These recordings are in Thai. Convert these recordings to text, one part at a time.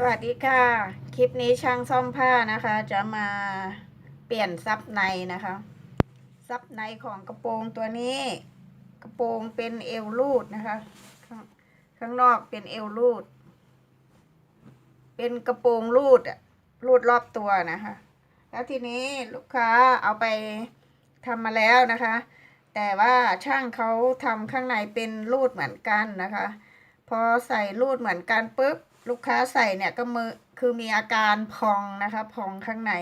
สวัสดีค่ะ คลิปนี้ช่างซ่อมผ้านะคะ จะมาเปลี่ยนซับในนะคะ ซับในของกระโปรงตัวนี้ กระโปรงเป็นเอวรูดนะคะ ข้างข้างนอกเป็นเอวรูด เป็นกระโปรงรูดอะรูดรอบตัวนะคะ แล้วทีนี้ลูกค้าเอาไปทำมาแล้วนะคะ แต่ว่าช่างเขาทำข้างในเป็นรูดเหมือนกันนะคะ พอใส่รูดเหมือนกันปุ๊บ ลูกค้าใส่เนี่ยก็มือคือมีอาการพองนะคะพองข้างใน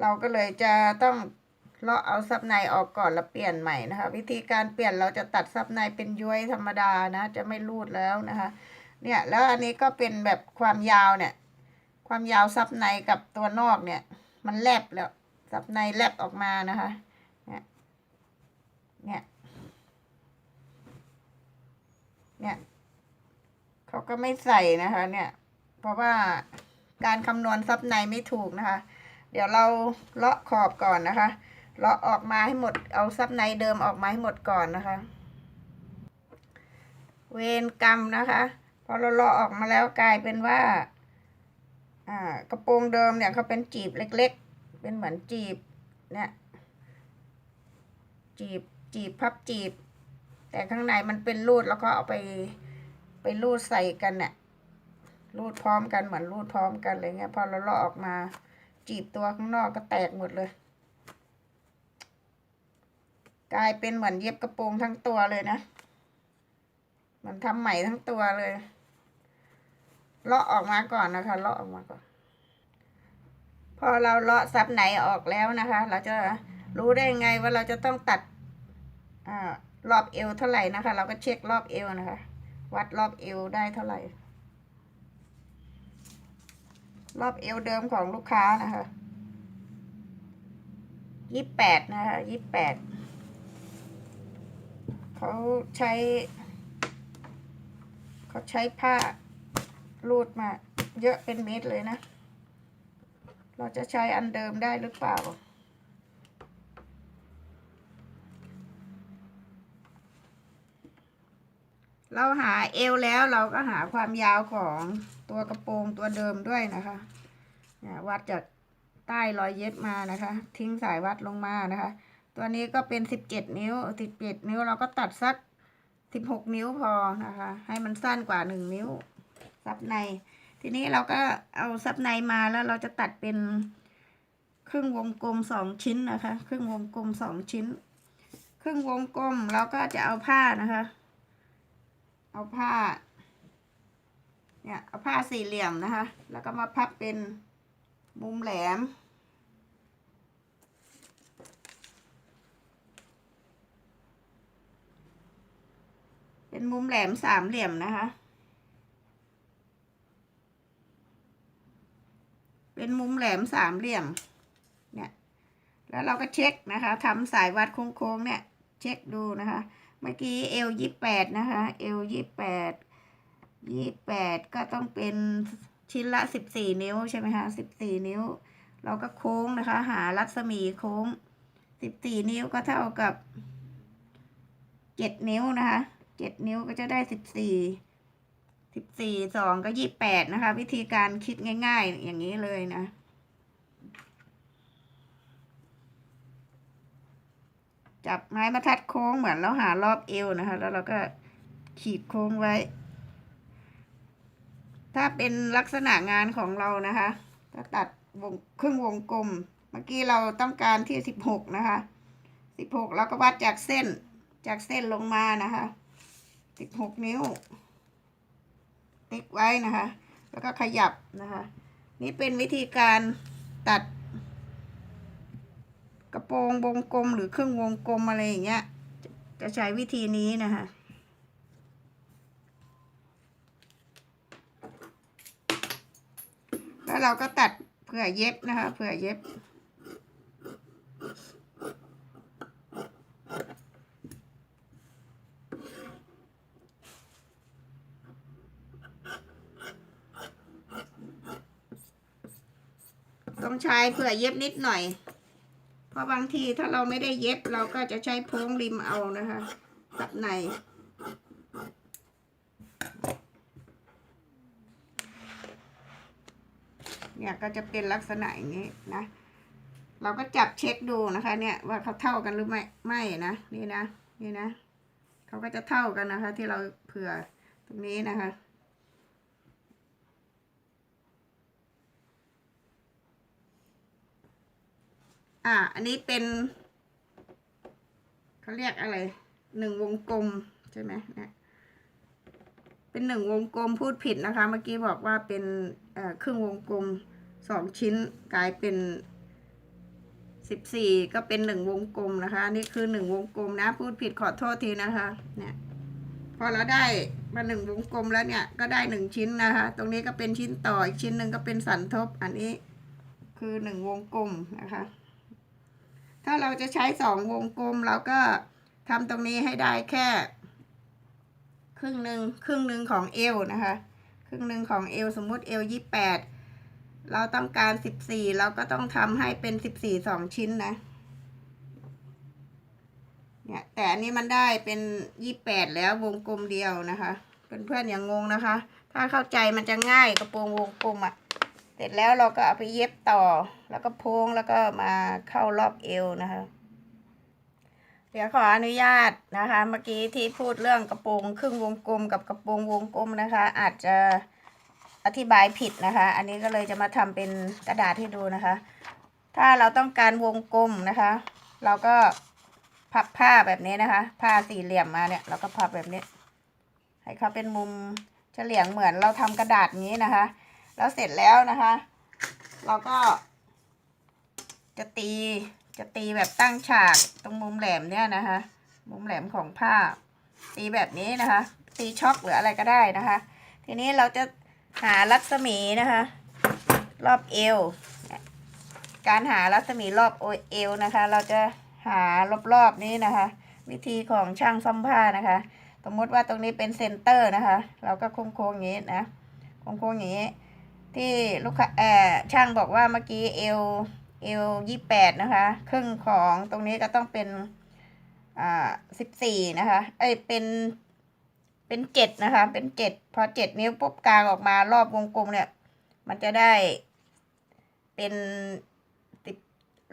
เราก็เลยจะต้องเลาะเอาซับในออกก่อนแล้วเปลี่ยนใหม่นะคะ วิธีการเปลี่ยนเราจะตัดซับในเป็นย้วยธรรมดานะจะไม่รูดแล้วนะคะ เนี่ยแล้วอันนี้ก็เป็นแบบความยาวเนี่ย ความยาวซับในกับตัวนอกเนี่ย มันแลบแล้วซับในแลบออกมานะคะ เนี่ยเนี่ยเนี่ย เขาก็ไม่ใส่นะคะ เนี่ย เพราะว่าการคำนวณซับในไม่ถูกนะคะ เดี๋ยวเราเลาะขอบก่อนนะคะ เลาะออกมาให้หมด เอาซับในเดิมออกมาให้หมดก่อนนะคะ เวรกรรมนะคะพอเราเลาะออกมาแล้วกลายเป็นว่า อ่ากระโปรงเดิมเนี่ยเขาเป็นจีบเล็ก ๆ เป็นเหมือนจีบเนี่ยจีบจีบพับจีบ แต่ข้างในมันเป็นรูดแล้วก็เอาไป ไปรูดใส่กันเนี่ยรูดพร้อมกันเหมือนรูดพร้อมกันเลยเงี้ยพอเราเลาะออกมา จีบตัวข้างนอกก็แตกหมดเลย กลายเป็นเหมือนเย็บกระโปรงทั้งตัวเลยนะมันทำใหม่ทั้งตัวเลยเลาะออกมาก่อนนะคะเลาะออกมาก่อน พอเราเลาะซับไหนออกแล้วนะคะ เราจะรู้ได้ไงว่าเราจะต้องตัดอรอบเอวเท่าไหร่นะคะ เราก็เช็ครอบเอวนะคะ วัดรอบเอวได้เท่าไหร่ รอบเอวเดิมของลูกค้านะคะยี่แปดนะคะยี่แปดเขาใช้ เขาใช้ผ้ารูดมาเยอะเป็นเม็ดเลยนะ เราจะใช้อันเดิมได้หรือเปล่า เราหาเอวแล้วเราก็หาความยาวของตัวกระโปรงตัวเดิมด้วยนะคะเนี่ยวัดจากใต้รอยเย็บมานะคะ ทิ้งสายวัดลงมานะคะ ตัวนี้ก็เป็นสิบเจ็ดนิ้วสิบเจ็ดนิ้วเราก็ตัดสักสิบหกนิ้วพอนะคะ ให้มันสั้นกว่าหนึ่งนิ้ว ซับใน ทีนี้เราก็เอาซับในมาแล้วเราจะตัดเป็นครึ่งวงกลมสองชิ้นนะคะ ครึ่งวงกลมสองชิ้น ครึ่งวงกลมเราก็จะเอาผ้านะคะ เอาผ้า เนี่ยเอาผ้าสี่เหลี่ยมนะคะ แล้วก็มาพับเป็นมุมแหลม เป็นมุมแหลมสามเหลี่ยมนะคะ เป็นมุมแหลมสามเหลี่ยม เนี่ย แล้วเราก็เช็คนะคะทำสายวัดโค้งๆเนี่ย เช็คดูนะคะ เมื่อกี้เอลยี่แปดนะคะเอลยี่แปดยี่แปดก็ต้องเป็นชิ้นละสิบสี่นิ้วใช่ไหมคะสิบสี่นิ้ว เราก็โค้งนะคะ หารัศมีโค้งสิบสี่นิ้วก็เท่ากับเจ็ดนิ้วนะคะเจ็ดนิ้วก็จะได้สิบสี่สิบสี่สองก็ยี่แปดนะคะ วิธีการคิดง่าย ๆ อย่างนี้เลยนะ จับไม้บรรทัดโค้งเหมือนเราหารอบเอวนะคะ แล้วเราก็ขีดโค้งไว้ ถ้าเป็นลักษณะงานของเรานะคะจะตัดวงครึ่งวงกลม เมื่อกี้เราต้องการที่สิบหกนะคะสิบหกเราก็วัดจากเส้นจากเส้นลงมานะคะสิบหกนิ้ว ติ๊กไว้นะคะ แล้วก็ขยับนะคะ นี่เป็นวิธีการตัด กระโปรงวงกลมหรือครึ่งวงกลมอะไรอย่างเงี้ย จะใช้วิธีนี้นะคะแล้วเราก็ตัดเผื่อเย็บนะคะ เผื่อเย็บ ต้องใช้เผื่อเย็บนิดหน่อย ราะบางทีถ้าเราไม่ได้เย็บเราก็จะใช้โพ้งริมเอานะคะตัดใน เนี่ยก็จะเป็นลักษณะอย่างนี้นะ เราก็จับเช็คดูนะคะ เนี่ยว่าเขาเท่ากันหรือไม่ไม่นะนี่นะนี่นะเขาก็จะเท่ากันนะคะ ที่เราเผื่อตรงนี้นะคะ อ่า อันนี้เป็นเขาเรียกอะไรหนึ่งวงกลมใช่ไหมเนี่ยเป็นหนึ่งวงกลมพูดผิดนะคะ เมื่อกี้บอกว่าเป็นเอ่อครึ่งวงกลมสองชิ้นกลายเป็นสิบสี่ก็เป็นหนึ่งวงกลมนะคะอันนี่คือหนึ่งวงกลมนะ พูดผิดขอโทษทีนะคะ เนี่ยพอเราได้มาหนึ่งวงกลมแล้วเนี่ยก็ได้หนึ่งชิ้นนะคะ ตรงนี้ก็เป็นชิ้นต่ออีกชิ้นหนึ่งก็เป็นสันทบอันนี้คือหนึ่งวงกลมนะคะ ถ้าเราจะใช้สองวงกลมเราก็ทำตรงนี้ให้ได้แค่ ครึ่งหนึ่งครึ่งหนึ่งของเอวนะคะ ครึ่งหนึ่งของเอวสมมุติเอวยี่แปดเราต้องการสิบสี่เราก็ต้องทำให้เป็นสิบสี่สองชิ้นนะเนี่ยแต่อันนี้มันได้เป็นยี่แปดแล้ววงกลมเดียวนะคะ เพื่อนๆอย่างงงนะคะ ถ้าเข้าใจมันจะง่ายกระโปรงวงกลมอะ่ะ เสร็จแล้วเราก็เอาไปเย็บต่อ แล้วก็โพงแล้วก็มาเข้ารอบเอวนะคะ เดี๋ยวขออนุญาตนะคะ เมื่อกี้ที่พูดเรื่องกระโปรงครึ่งวงกลมกับกระโปรงวงกลมนะคะ อาจจะอธิบายผิดนะคะ อันนี้ก็เลยจะมาทำเป็นกระดาษให้ดูนะคะ ถ้าเราต้องการวงกลมนะคะ เราก็พับผ้าแบบนี้นะคะ ผ้าสี่เหลี่ยมมาเนี่ยเราก็พับแบบนี้ ให้เขาเป็นมุมเฉลียงเหมือนเราทำกระดาษนี้นะคะ แล้วเสร็จแล้วนะคะ เราก็ จะตีจะตีแบบตั้งฉากตรงมุมแหลมเนี่ยนะคะ มุมแหลมของผ้า ตีแบบนี้นะคะ ตีช็อกหรืออะไรก็ได้นะคะ ทีนี้เราจะหารัศมีนะคะ รอบเอว การหารัศมีรอบเอวนะคะ เราจะหารอบๆนี้นะคะ วิธีของช่างซ่อมผ้านะคะ สมมติว่าตรงนี้เป็นเซนเตอร์นะคะ เราก็โค้งๆอย่างนี้นะโค้งๆอย่างนี้ ที่ลูกค้าเอ่อช่างบอกว่าเมื่อกี้เอวเอวยี่แปดนะคะ ครึ่งของตรงนี้ก็ต้องเป็นอ่าสิบสี่นะคะ เอ้ยเป็นเป็นเจ็ดนะคะ เป็นเจ็ดพอเจ็ดนิ้วปุ๊บกลางออกมารอบวงกลมเนี่ย มันจะได้เป็นติด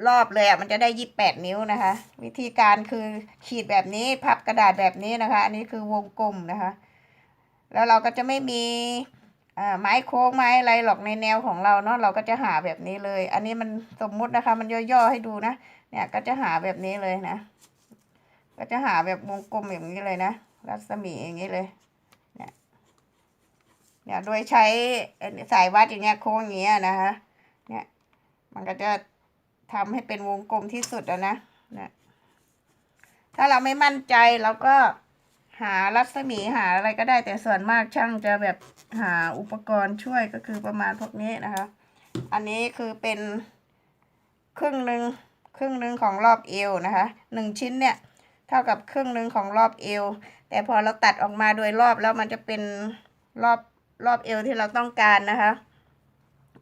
รอบเลยอะมันจะได้ยี่แปดนิ้วนะคะ วิธีการคือขีดแบบนี้พับกระดาษแบบนี้นะคะ อันนี้คือวงกลมนะคะ แล้วเราก็จะไม่มี อ่าไม้โค้งไม้อะไรหรอกในแนวของเราเนาะเราก็จะหาแบบนี้เลย อันนี้มันสมมุตินะคะ มันย่อๆให้ดูนะเนี่ยก็จะหาแบบนี้เลยนะ ก็จะหาแบบวงกลมอย่างนี้เลยนะรัศมีอย่างนี้เลยเนี่ยเนี่ยโดยใช้สายวัดอย่างเงี้ยโค้งอย่างเงี้ยนะคะเนี่ยมันก็จะทำให้เป็นวงกลมที่สุดแล้วนะเนี่ยถ้าเราไม่มั่นใจเราก็ หารัศมีหาอะไรก็ได้แต่ส่วนมากช่างจะแบบหาอุปกรณ์ช่วยก็คือประมาณพวกนี้นะคะ อันนี้คือเป็นครึ่งหนึ่งครึ่งหนึ่งของรอบเอวนะคะหนึ่งชิ้นเนี่ยเท่ากับครึ่งหนึ่งของรอบเอว แต่พอเราตัดออกมาโดยรอบแล้วมันจะเป็นรอบรอบเอวที่เราต้องการนะคะ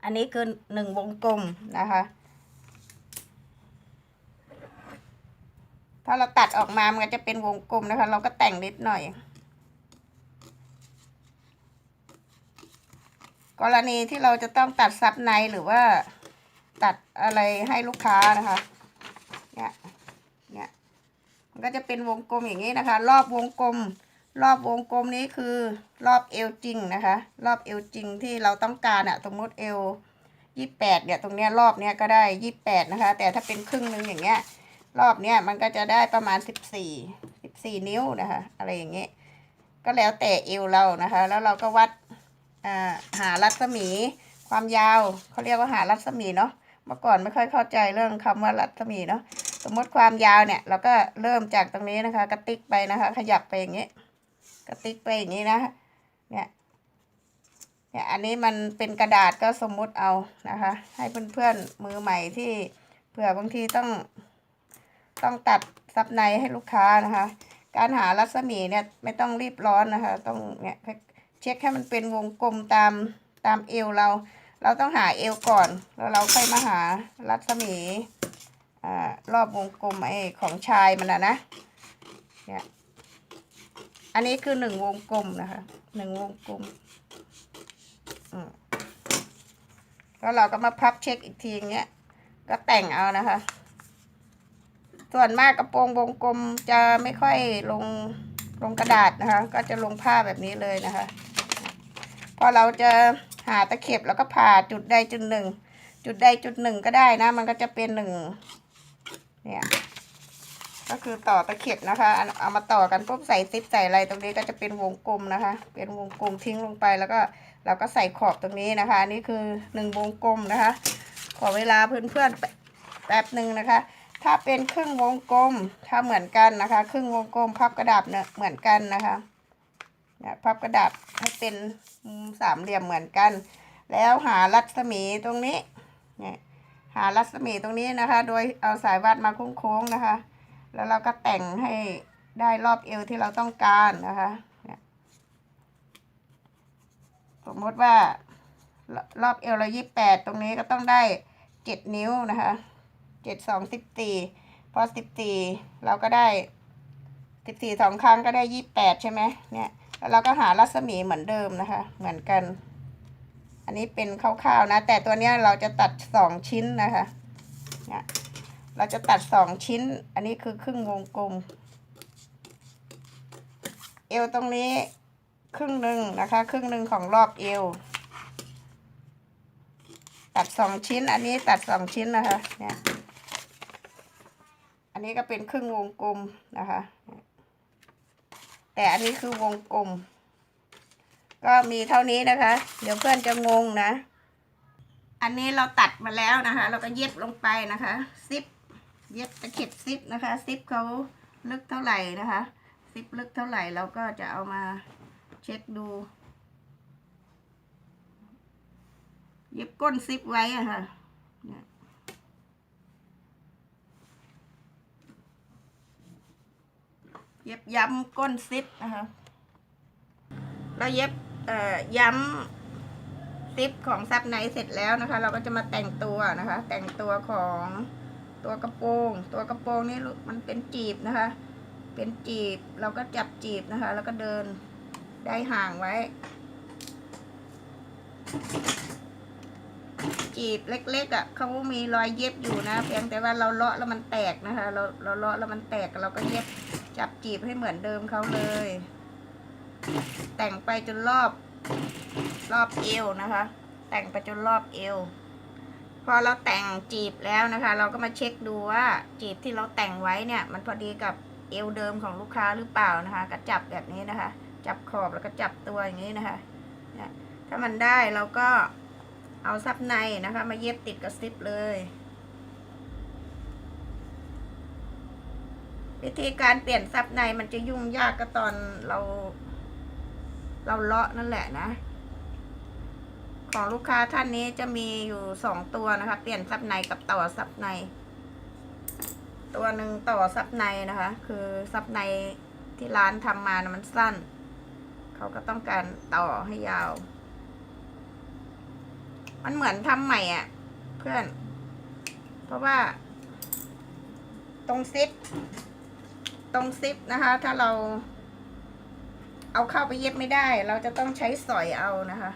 อันนี้คือหนึ่งวงกลมนะคะ ถ้าเราตัดออกมา มันก็จะเป็นวงกลมนะคะ เราก็แต่งนิดหน่อย กรณีที่เราจะต้องตัดซับในหรือว่าตัดอะไรให้ลูกค้านะคะ เนี่ย เนี่ย มันก็จะเป็นวงกลมอย่างนี้นะคะ รอบวงกลม รอบวงกลมนี้คือรอบเอวจริงนะคะ รอบเอวจริงที่เราต้องการอะสมมติเอวยี่แปดเนี่ย ตรงเนี้ยรอบเนี้ยก็ได้ยี่แปดนะคะ แต่ถ้าเป็นครึ่งหนึ่งอย่างเงี้ย รอบเนี้ยมันก็จะได้ประมาณสิบสี่สิบสี่นิ้วนะคะ อะไรอย่างเงี้ยก็แล้วแต่เอวเรานะคะ แล้วเราก็วัดอ่าหารัศมีความยาวเขาเรียกว่าหารัศมีเนาะเมื่อก่อนไม่ค่อยเข้าใจเรื่องคำว่ารัศมีเนาะสมมติความยาวเนี่ย เราก็เริ่มจากตรงนี้นะคะ กระติกไปนะคะ ขยับไปอย่างเงี้ยกระติกไปอย่างนี้นะเนี่ยเนี่ยอันนี้มันเป็นกระดาษก็สมมุติเอานะคะ ให้เพื่อนๆมือใหม่ที่เผื่อบางทีต้อง ต้องตัดซับในให้ลูกค้านะคะ การหารัศมีเนี่ยไม่ต้องรีบร้อนนะคะ ต้องเนี่ยเช็คให้มันเป็นวงกลมตามตามเอวเรา เราต้องหาเอวก่อน แล้วเราค่อยมาหารัศมีอ่ารอบวงกลมไอ้ของชายมันนะนะเนี่ยอันนี้คือหนึ่งวงกลมนะคะหนึ่งวงกลมแล้วเราก็มาพับเช็คอีกทีอย่างเงี้ยก็แต่งเอานะคะ ส่วนมากกระโปรงวงกลมจะไม่ค่อยลงลงกระดาษนะคะ ก็จะลงผ้าแบบนี้เลยนะคะ พอเราจะหาตะเข็บแล้วก็ผ่าจุดใดจุดหนึ่ง จุดใดจุดหนึ่งก็ได้นะ มันก็จะเป็นหนึ่งเนี่ย ก็คือต่อตะเข็บนะคะ เอามาต่อกันปุ๊บใส่ซิปใส่อะไรตรงนี้ก็จะเป็นวงกลมนะคะ เป็นวงกลมทิ้งลงไปแล้วก็เราก็ใส่ขอบตรงนี้นะคะนี่คือหนึ่งวงกลมนะคะ ขอเวลาเพื่อนๆแป๊บหนึ่งนะคะ ถ้าเป็นครึ่งวงกลมถ้าเหมือนกันนะคะ ครึ่งวงกลมพับกระดาษเนี่ยเหมือนกันนะคะเนี่ยพับกระดาษให้เป็นสามเหลี่ยมเหมือนกัน แล้วหารัศมีตรงนี้เนี่ยหารัศมีตรงนี้นะคะ โดยเอาสายวัดมาโค้งๆนะคะ แล้วเราก็แต่งให้ได้รอบเอวที่เราต้องการนะคะสมมติว่ารอบเอวเรายี่แปดตรงนี้ก็ต้องได้เจ็ดนิ้วนะคะ เจ็ดสองสิบสี่พอสิบสี่เราก็ได้สิบสี่สองครั้งก็ได้ยี่แปดใช่ไหมเนี่ยแล้วเราก็หารัศมีเหมือนเดิมนะคะ เหมือนกัน อันนี้เป็นคร่าวๆนะ แต่ตัวเนี้ยเราจะตัดสองชิ้นนะคะเนี่ยเราจะตัดสองชิ้น อันนี้คือครึ่งวงกลม เอวตรงนี้ครึ่งหนึ่งนะคะ ครึ่งหนึ่งของรอบเอว ตัดสองชิ้น อันนี้ตัดสองชิ้นนะคะ เนี่ย อันนี้ก็เป็นครึ่งวงกลมนะคะ แต่อันนี้คือวงกลม ก็มีเท่านี้นะคะ เดี๋ยวเพื่อนจะงงนะ อันนี้เราตัดมาแล้วนะคะ เราก็เย็บลงไปนะคะซิปเย็บตะเข็บซิปนะคะซิปเขาลึกเท่าไหร่นะคะซิปลึกเท่าไหร่เราก็จะเอามาเช็คดู เย็บก้นซิปไว้อะค่ะเนี่ย เย็บย้ำก้นซิปนะคะเราเย็บเอ่อย้ำซิปของซับในเสร็จแล้วนะคะ เราก็จะมาแต่งตัวนะคะ แต่งตัวของตัวกระโปรง ตัวกระโปรงนี่มันเป็นจีบนะคะ เป็นจีบเราก็จับจีบนะคะ แล้วก็เดินได้ห่างไว้ จีบเล็กๆอะ่ะเขามีรอยเย็บอยู่นะ เพียงแต่ว่าเราเลาะแล้วมันแตกนะคะ เราเราเลาะแล้วมันแตกเราก็เย็บจับจีบให้เหมือนเดิมเขาเลย แต่งไปจนรอบรอบเอวนะคะ แต่งไปจนรอบเอวพอเราแต่งจีบแล้วนะคะ เราก็มาเช็คดูว่าจีบที่เราแต่งไว้เนี่ย มันพอดีกับเอวเดิมของลูกค้าหรือเปล่านะคะ ก็จับแบบนี้นะคะ จับขอบแล้วก็จับตัวอย่างนี้นะคะถ้ามันได้เราก็ เอาซับในนะคะ มาเย็บติดกับซิปเลย วิธีการเปลี่ยนซับในมันจะยุ่งยากก็ตอนเรา เราเลาะนั่นแหละนะ ของลูกค้าท่านนี้จะมีอยู่สองตัวนะคะ เปลี่ยนซับในกับต่อซับใน ตัวหนึ่งต่อซับในนะคะ คือซับในที่ร้านทำมานะมันสั้น เขาก็ต้องการต่อให้ยาว มันเหมือนทำใหม่อะ เพื่อน เพราะว่า ตรงซิป ตรงซิปนะคะ ถ้าเรา เอาเข้าไปเย็บไม่ได้ เราจะต้องใช้สอยเอานะคะ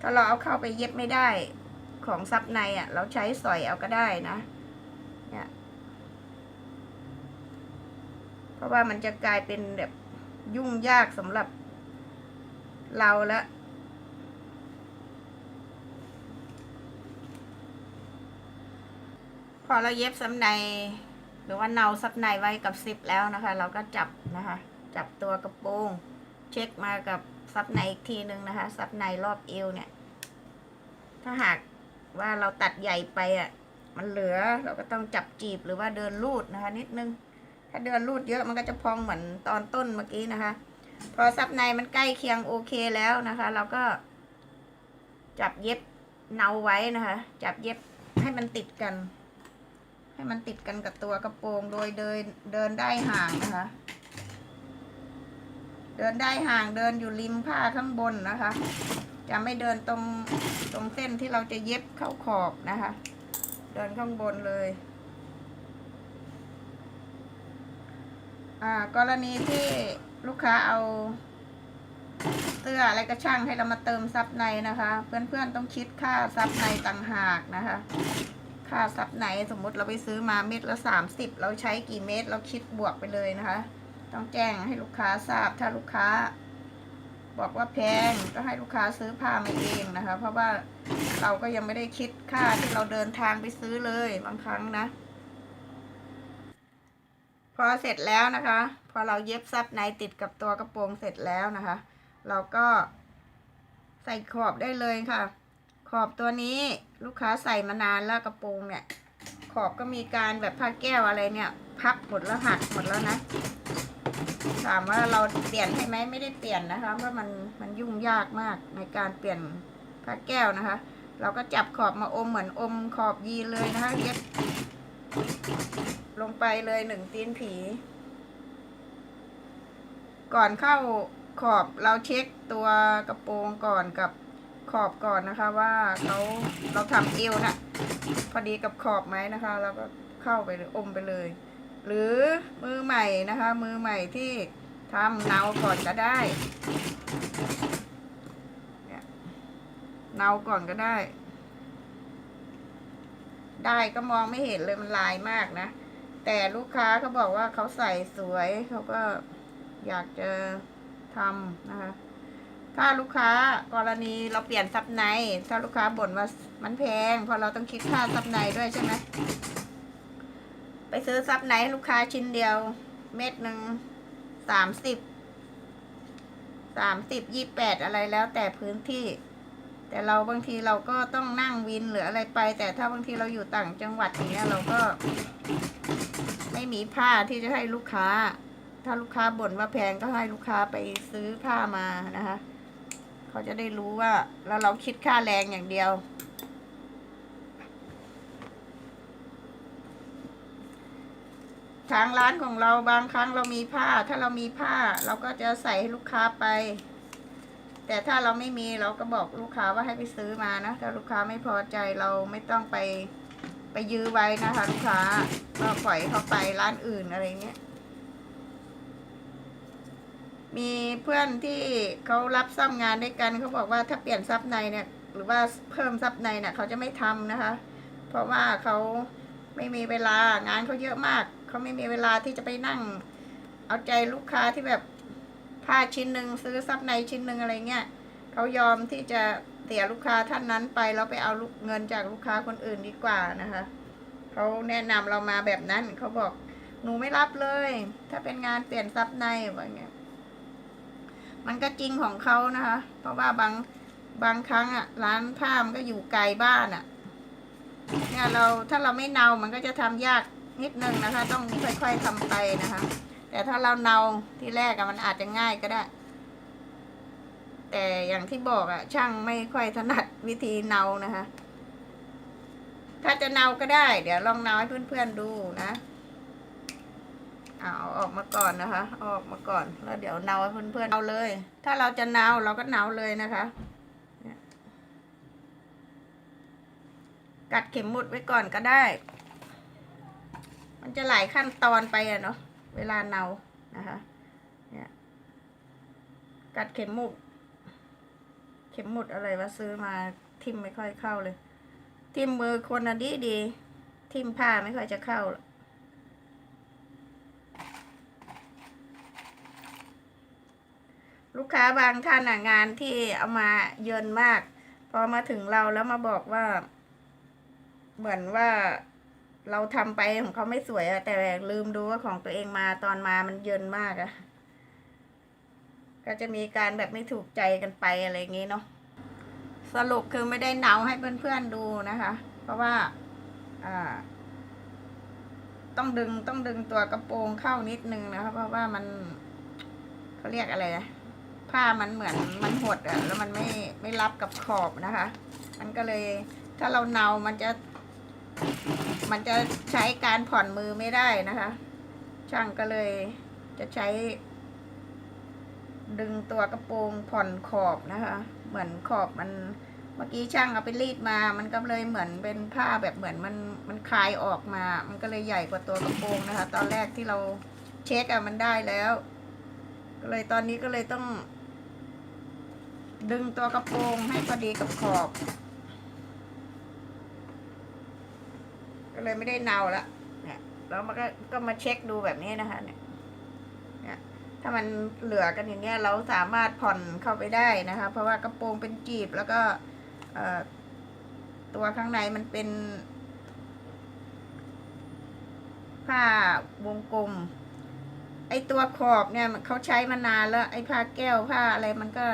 ถ้าเราเอาเข้าไปเย็บไม่ได้ของซับในอะ เราใช้สอยเอาก็ได้นะ เนี่ย เพราะว่ามันจะกลายเป็นแบบยุ่งยากสำหรับ เราล้วพอเราเย็บซับใน หรือว่าเนาซับในไว้กับซิปแล้วนะคะ เราก็จับนะคะ จับตัวกระโปรงเช็คมากับซับในอีกทีนึงนะคะ ซับในรอบเอวเนี่ย ถ้าหากว่าเราตัดใหญ่ไปอะ มันเหลือเราก็ต้องจับจีบหรือว่าเดินลูดนะคะ นิดนึง ถ้าเดินลูดเยอะมันก็จะพองเหมือนตอนต้นเมื่อกี้นะคะ พอซับในมันใกล้เคียงโอเคแล้วนะคะ เราก็ จับเย็บเนาไว้นะคะ จับเย็บให้มันติดกัน ให้มันติดกันกับตัวกระโปรงโดยเดินเดินได้ห่างนะคะ เดินได้ห่างเดินอยู่ริมผ้าข้างบนนะคะ จะไม่เดินตรงตรงเส้นที่เราจะเย็บเข้าขอบนะคะ เดินข้างบนเลยอ่ากรณีที่ ลูกค้าเอาเสื้ออะไรก็ช่างให้เรามาเติมซับในนะคะ เพื่อนๆต้องคิดค่าซับในต่างหากนะคะ ค่าซับในสมมุติเราไปซื้อมาเม็ดละสามสิบเราใช้กี่เม็ดเราคิดบวกไปเลยนะคะ ต้องแจ้งให้ลูกค้าทราบถ้าลูกค้า บอกว่าแพงก็ให้ลูกค้าซื้อผ้ามาเองนะคะ เพราะว่าเราก็ยังไม่ได้คิดค่าที่เราเดินทางไปซื้อเลยบางครั้งนะ พอเสร็จแล้วนะคะ พอเราเย็บซับในติดกับตัวกระโปรงเสร็จแล้วนะคะ เราก็ใส่ขอบได้เลยค่ะ ขอบตัวนี้ลูกค้าใส่มานานแล้วกระโปรงเนี่ย ขอบก็มีการแบบผ้าแก้วอะไรเนี่ย พับหมดแล้วหักหมดแล้วนะ ถามว่าเราเปลี่ยนให้ไหมไม่ได้เปลี่ยนนะคะเพราะมันมันยุ่งยากมากในการเปลี่ยนผ้าแก้วนะคะ เราก็จับขอบมาอมเหมือนอมขอบยีเลยนะคะเย็บ ลงไปเลยหนึ่งตีนผี ก่อนเข้าขอบเราเช็คตัวกระโปรงก่อนกับขอบก่อนนะคะว่าเขาเราทำเอวนะพอดีกับขอบไหมนะคะเราก็เข้าไปอมไปเลย หรือมือใหม่นะคะ มือใหม่ที่ทำเนาก่อนก็ได้เนี่ยเนาก่อนก็ได้ ได้ก็มองไม่เห็นเลยมันลายมากนะ แต่ลูกค้าเขาบอกว่าเขาใส่สวยเขาก็อยากจะทำนะคะ ถ้าลูกค้ากรณีเราเปลี่ยนซับใน ถ้าลูกค้าบ่นว่ามันแพงพราะเราต้องคิดค่าซับในด้วยใช่ไหมไปซื้อซับไหนให้ลูกค้าชิ้นเดียว เม็ดหนึ่งสามสิบสามสิบยี่แปดอะไรแล้วแต่พื้นที่ แต่เราบางทีเราก็ต้องนั่งวินหรืออะไรไป แต่ถ้าบางทีเราอยู่ต่างจังหวัดอย่างเงี้ยเราก็ ไม่มีผ้าที่จะให้ลูกค้า ถ้าลูกค้าบ่นว่าแพงก็ให้ลูกค้าไปซื้อผ้ามานะคะเขาจะได้รู้ว่าแล้วเราคิดค่าแรงอย่างเดียว ทางร้านของเราบางครั้งเรามีผ้า ถ้าเรามีผ้า เราก็จะใส่ให้ลูกค้าไป แต่ถ้าเราไม่มีเราก็บอกลูกค้าว่าให้ไปซื้อมานะ ถ้าลูกค้าไม่พอใจเราไม่ต้องไปไปยื้อไว้นะคะ ลูกค้าก็ปล่อยเขาไปร้านอื่นอะไรเงี้ย มีเพื่อนที่เขารับซ่อมงานด้วยกันเขาบอกว่าถ้าเปลี่ยนซับในเนี่ย หรือว่าเพิ่มซับในเนี่ยเขาจะไม่ทำนะคะ เพราะว่าเขาไม่มีเวลางานเขาเยอะมากเขาไม่มีเวลาที่จะไปนั่ง เอาใจลูกค้าที่แบบ ผ้าชิ้นหนึ่งซื้อซับในชิ้นหนึ่งอะไรเงี้ยเขายอมที่จะเสียลูกค้าท่านนั้นไปแล้วไปเอาลูกเงินจากลูกค้าคนอื่นดีกว่านะคะเขาแนะนำเรามาแบบนั้นเขาบอกหนูไม่รับเลย ถ้าเป็นงานเปลี่ยนซับในว่าเงี้ยมันก็จริงของเขานะคะ เพราะว่าบางบางครั้งอะร้านผ้ามันก็อยู่ไกลบ้านอะเนี่ยเราถ้าเราไม่เนามันก็จะทำยากนิดนึงนะคะ ต้องค่อยๆทำไปนะคะ แต่ถ้าเราเนาที่แรกอะมันอาจจะง่ายก็ได้ แต่อย่างที่บอกอะช่างไม่ค่อยถนัดวิธีเนานะคะ ถ้าจะเนาก็ได้ เดี๋ยวลองเนาให้เพื่อนๆดูนะเอาออกมาก่อนนะคะ อออกมาก่อน แล้วเดี๋ยวเนาให้เพื่อนๆเอาเลย ถ้าเราจะเนาเราก็เนาเลยนะคะกัดเข็มหมุดไว้ก่อนก็ได้ มันจะหลายขั้นตอนไปอะเนาะ เวลาเนานะคะเนี่ยกัดเข็มหมุด เข็มหมุดอะไรวะซื้อมาทิมไม่ค่อยเข้าเลย ทิมมือคนอะดีดี ทิมผ้าไม่ค่อยจะเข้าลูกค้าบางท่านงานที่เอามาเยินมาก พอมาถึงเราแล้วมาบอกว่า เหมือนว่า เราทำไปของเขาไม่สวยอะแต่ลืมดูว่าของตัวเองมาตอนมามันเยินมากอะก็จะมีการแบบไม่ถูกใจกันไปอะไรอย่างงี้เนาะสรุปคือไม่ได้เนาให้เพื่อนๆดูนะคะ เพราะว่าอ่า ต้องดึงต้องดึงตัวกระโปรงเข้านิดนึงนะคะ เพราะว่ามันเขาเรียกอะไรนะผ้ามันเหมือนมันหดอะแล้วมันไม่ไม่รับกับขอบนะคะ มันก็เลย ถ้าเราเนามันจะ มันจะใช้การผ่อนมือไม่ได้นะคะ ช่างก็เลยจะใช้ ดึงตัวกระโปรงผ่อนขอบนะคะ เหมือนขอบมันเมื่อกี้ช่างเอาไปรีดมา มันก็เลยเหมือนเป็นผ้าแบบเหมือนมันมันคลายออกมา มันก็เลยใหญ่กว่าตัวกระโปรงนะคะ ตอนแรกที่เราเช็คอะมันได้แล้ว ก็เลยตอนนี้ก็เลยต้อง ดึงตัวกระโปรงให้พอดีกับขอบ ก็เลยไม่ได้เนาละเนี่ยแล้วมันก็ก็มาเช็คดูแบบนี้นะคะ เนี่ยเนี่ย ถ้ามันเหลือกันอย่างเงี้ยเราสามารถผ่อนเข้าไปได้นะคะ เพราะว่ากระโปรงเป็นจีบแล้วก็ตัวข้างในมันเป็น ผ้าวงกลม ไอตัวขอบเนี่ยมันเขาใช้มานานแล้ว ไอผ้าแก้วผ้าอะไรมันก็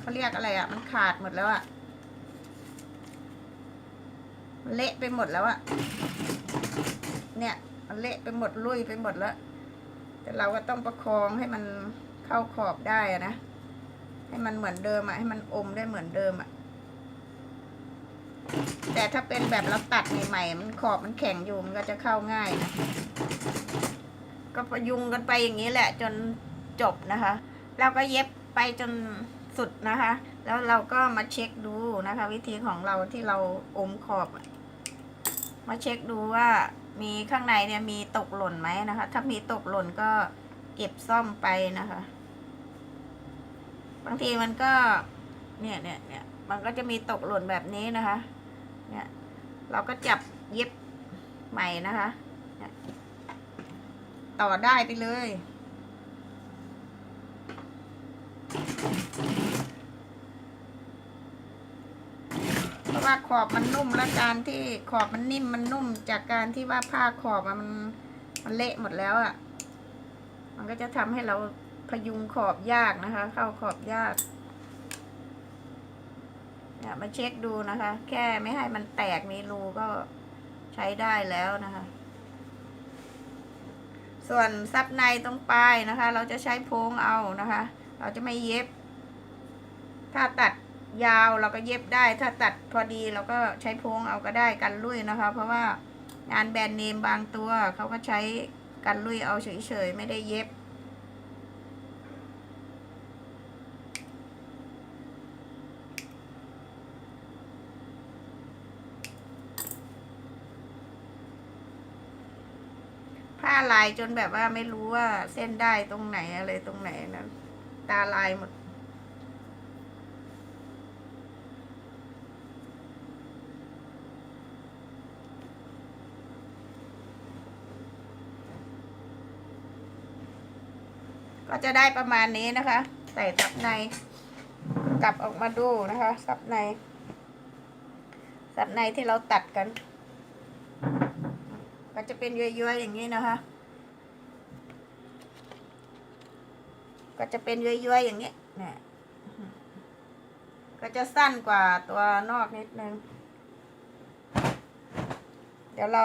เขาเรียกอะไรอะ่ะ มันขาดหมดแล้วอะ่ะ เละไปหมดแล้วอะเนี่ยมันเละไปหมดลุยไปหมดแล้ว แต่เราก็ต้องประคองให้มันเข้าขอบได้นะ ให้มันเหมือนเดิมอะ่ะให้มันอมได้เหมือนเดิมอะ่ะแต่ถ้าเป็นแบบเราตัดใหม่ๆมันขอบมันแข็งอยู่มันก็จะเข้าง่ายนะก็ประยุงกันไปอย่างนี้แหละ จนจบนะคะแล้วก็เย็บไปจนสุดนะคะ แล้วเราก็มาเช็คดูนะคะ วิธีของเราที่เราอมขอบอ มาเช็คดูว่ามีข้างในเนี่ยมีตกหล่นไหมนะคะ ถ้ามีตกหล่นก็เก็บซ่อมไปนะคะ บางทีมันก็ เนี่ยเนี่ยเนี่ยมันก็จะมีตกหล่นแบบนี้นะคะ เนี่ย เราก็จับเย็บใหม่นะคะ ต่อได้ไปเลย เพราะ ว่าขอบมันนุ่มและการที่ขอบมันนิ่มมันนุ่มจากการที่ว่าผ้าขอบมันมันเละหมดแล้วอะ่ะ มันก็จะทำให้เราพยุงขอบยากนะคะ เข้าขอบยากเนี่ยมาเช็คดูนะคะ แค่ไม่ให้มันแตกมีรูก็ใช้ได้แล้วนะคะ ส่วนซับในตรงปลายนะคะ เราจะใช้โพงเอานะคะ เราจะไม่เย็บ ถ้าตัด ยาวเราก็เย็บได้ ถ้าตัดพอดีเราก็ใช้โพงเอาก็ได้กันลุยนะคะ เพราะว่างานแบรนด์เนมบางตัวเขาก็ใช้กันลุยเอาเฉยๆไม่ได้เย็บผ้าลายจนแบบว่าไม่รู้ว่าเส้นได้ตรงไหนอะไรตรงไหนนะตาลายหมด ก็จะได้ประมาณนี้นะคะ ใส่ซับใน กลับออกมาดูนะคะซับในซับในที่เราตัดกัน ก็จะเป็นย้อยๆอย่างนี้นะคะ ก็จะเป็นย้อยๆอย่างนี้เนี่ยก็จะสั้นกว่าตัวนอกนิดนึง เดี๋ยวเรา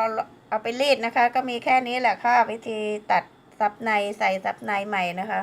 เอาไปรีดนะคะ ก็มีแค่นี้แหละค่ะ วิธีตัด ซับในใส่ซับในใหม่นะคะ